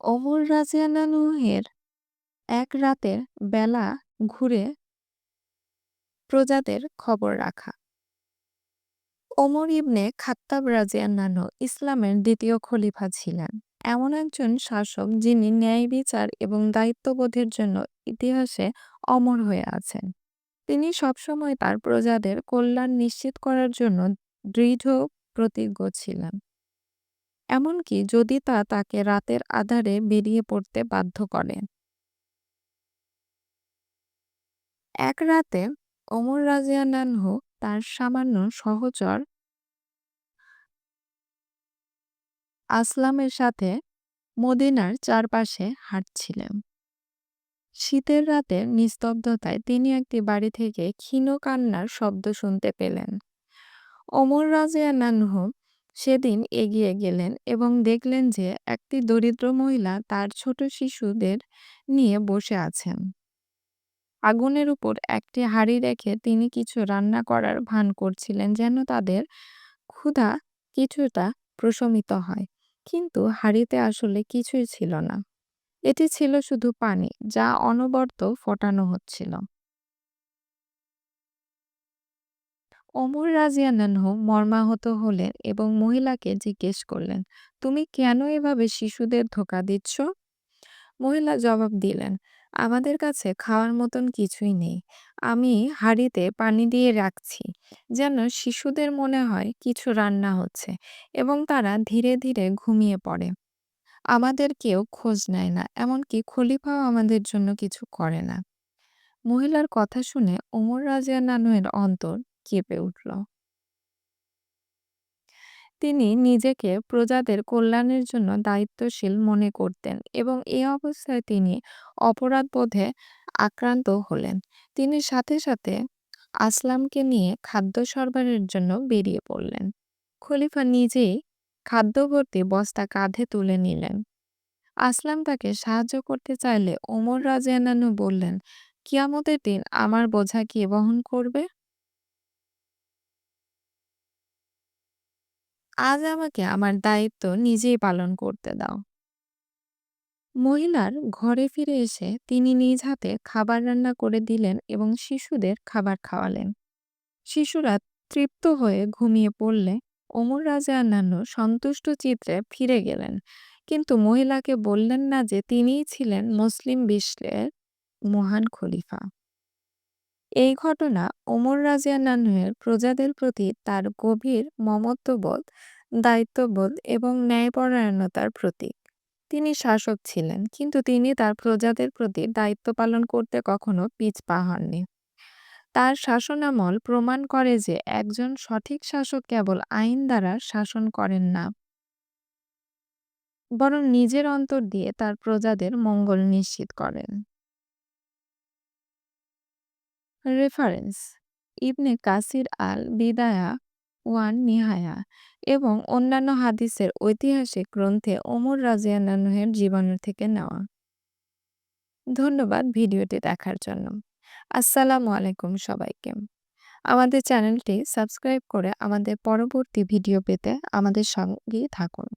ওমর রাজিয়াল্লাহুয়ের এক রাতের বেলা ঘুরে প্রজাদের খবর রাখা। ওমর ইবনে খাত্তাব রাজিয়াল্লাহু ইসলামের দ্বিতীয় খলিফা ছিলেন। এমন একজন শাসক যিনি ন্যায় বিচার এবং দায়িত্ববোধের জন্য ইতিহাসে অমর হয়ে আছেন। তিনি সবসময় তার প্রজাদের কল্যাণ নিশ্চিত করার জন্য দৃঢ় প্রতিজ্ঞ ছিলেন। এমনকি যদি তা তাকে রাতের আধারে বেরিয়ে পড়তে বাধ্য করে। এক রাতে ওমর রাজিয়াল্লাহু তার সামান্য সহচর আসলামের সাথে মদিনার চারপাশে হাঁটছিলেন। শীতের রাতের নিস্তব্ধতায় তিনি একটি বাড়ি থেকে ক্ষীণ কান্নার শব্দ শুনতে পেলেন। ওমর রাজিয়াল্লাহু সেদিন এগিয়ে গেলেন এবং দেখলেন যে একটি দরিদ্র মহিলা তার ছোট শিশুদের নিয়ে বসে আছেন। আগুনের উপর একটি হাঁড়ি রেখে তিনি কিছু রান্না করার ভান করছিলেন যেন তাদের ক্ষুধা কিছুটা প্রশমিত হয়। কিন্তু হাঁড়িতে আসলে কিছুই ছিল না। এটি ছিল শুধু পানি, যা অনবরত ফোটানো হচ্ছিল। ওমর রাজিয়ান্নানহু মর্মাহত হলেন এবং মহিলাকে জিজ্ঞেস করলেন, তুমি কেন এভাবে শিশুদের ধোকা দিচ্ছ? মহিলা জবাব দিলেন, আমাদের কাছে খাওয়ার মতন কিছুই নেই। আমি হাঁড়িতে পানি দিয়ে রাখছি, যেন শিশুদের মনে হয় কিছু রান্না হচ্ছে এবং তারা ধীরে ধীরে ঘুমিয়ে পড়ে। আমাদের কেউ খোঁজ নেয় না, এমনকি খলিফাও আমাদের জন্য কিছু করে না। মহিলার কথা শুনে ওমর রাজিয়া নানুয়ের অন্তর কেঁপে উঠল। তিনি নিজেকে প্রজাদের কল্যাণের জন্য দায়িত্বশীল মনে করতেন এবং এ অবস্থায় তিনি অপরাধবোধে আক্রান্ত হলেন। তিনি সাথে সাথে আসলামকে নিয়ে খাদ্য সরবরাহের জন্য বেরিয়ে পড়লেন। খলিফা নিজেই খাদ্যভর্তি বস্তা কাঁধে তুলে নিলেন। আসলাম তাকে সাহায্য করতে চাইলে ওমর রাজিয়ানানু বললেন, কিয়ামতের দিন আমার বোঝা কে বহন করবে? আজ আমাকে আমার দায়িত্ব নিজেই পালন করতে দাও। মহিলার ঘরে ফিরে এসে তিনি নিজ হাতে খাবার রান্না করে দিলেন এবং শিশুদের খাবার খাওয়ালেন। শিশুরা তৃপ্ত হয়ে ঘুমিয়ে পড়লে ওমর রাজা অন্যান্য সন্তুষ্ট চিত্রে ফিরে গেলেন। কিন্তু মহিলাকে বললেন না যে তিনিই ছিলেন মুসলিম বিশ্বের মহান খলিফা। এই ঘটনা ওমর রাজিয়া রাজিয়ান্নাহের প্রজাদের প্রতি তার গভীর মমত্ববোধ, দায়িত্ববোধ এবং ন্যায়পরায়ণতার প্রতীক। তিনি শাসক ছিলেন, কিন্তু তিনি তার প্রজাদের প্রতি দায়িত্ব পালন করতে কখনো পিছপা হননি। তার শাসনামল প্রমাণ করে যে একজন সঠিক শাসক কেবল আইন দ্বারা শাসন করেন না। বরং নিজের অন্তর দিয়ে তার প্রজাদের মঙ্গল নিশ্চিত করেন। রেফারেন্স ইবনে কাসির আল বিদায়া ওয়ান নিহায়া এবং অন্যান্য হাদিসের ঐতিহাসিক গ্রন্থে ওমর রাজিয়ান্নাহের জীবন থেকে নেওয়া। ধন্যবাদ ভিডিওটি দেখার জন্য। আসসালামু আলাইকুম সবাইকে। আমাদের চ্যানেলটি সাবস্ক্রাইব করে আমাদের পরবর্তী ভিডিও পেতে আমাদের সঙ্গে থাকুন।